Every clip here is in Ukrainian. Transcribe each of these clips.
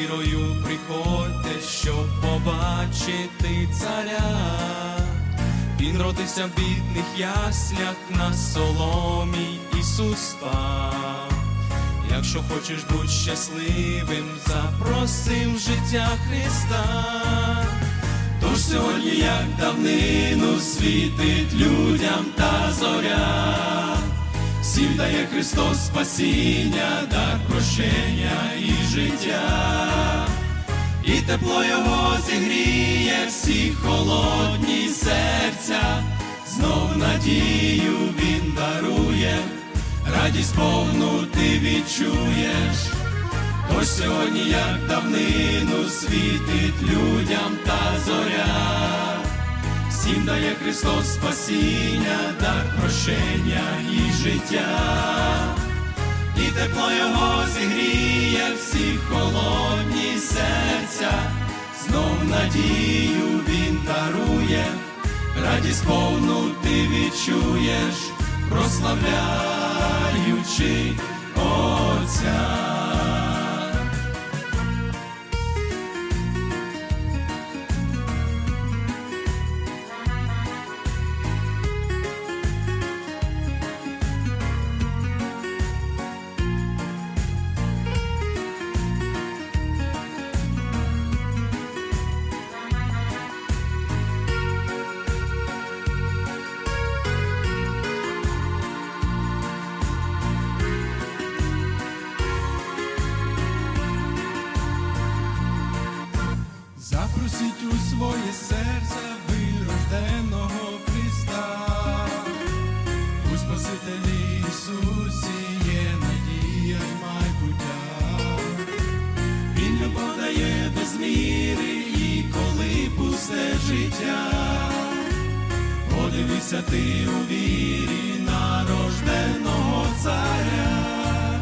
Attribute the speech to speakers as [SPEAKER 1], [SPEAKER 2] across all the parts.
[SPEAKER 1] вірою приходьте, щоб побачити царя. Він родився в бідних яслях на соломі Ісус пав. Якщо хочеш бути щасливим, запросив життя Христа, тож сьогодні, як давнину, світить людям та зоря всім дає Христос спасіння, дар прощення і життя, і тепло Його зігріє всі холодні серця, знов надію Він дарує, радість повну ти відчуєш. Тож сьогодні, як давнину, світить людям та зоря, всім дає Христос спасіння, тепло Його зігріє всі холодні серця, знов надію Він дарує, радість повну ти відчуєш, прославляючи Отця.
[SPEAKER 2] Запросіть у своє серце вирожденого Христа, у Спасителі Ісусі є надія й майбуття.
[SPEAKER 1] Він любов дає без міри, і коли пусте життя, подивися ти у вірі нарожденого царя.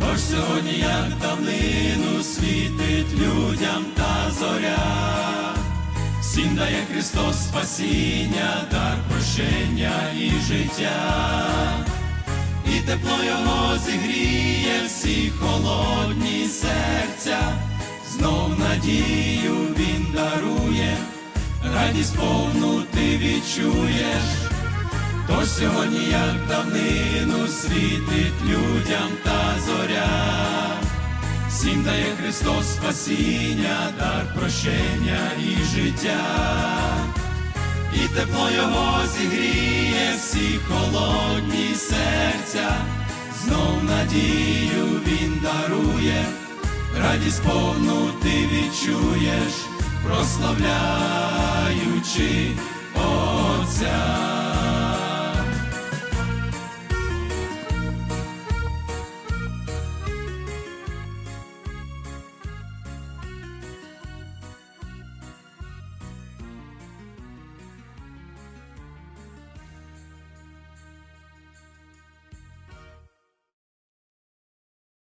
[SPEAKER 1] Тож сьогодні, як давнину, світить людям дає Христос спасіння, дар прощення і життя і тепло його зігріє всі холодні серця, знов надію він дарує, радість повну ти відчуєш. Тож сьогодні, як давнину, світить людям та зоря, всім дає Христос спасіння, дар прощення і життя і тепло його зігріє всі холодні серця, знов надію він дарує, радість повну ти відчуєш, прославляючи Отця.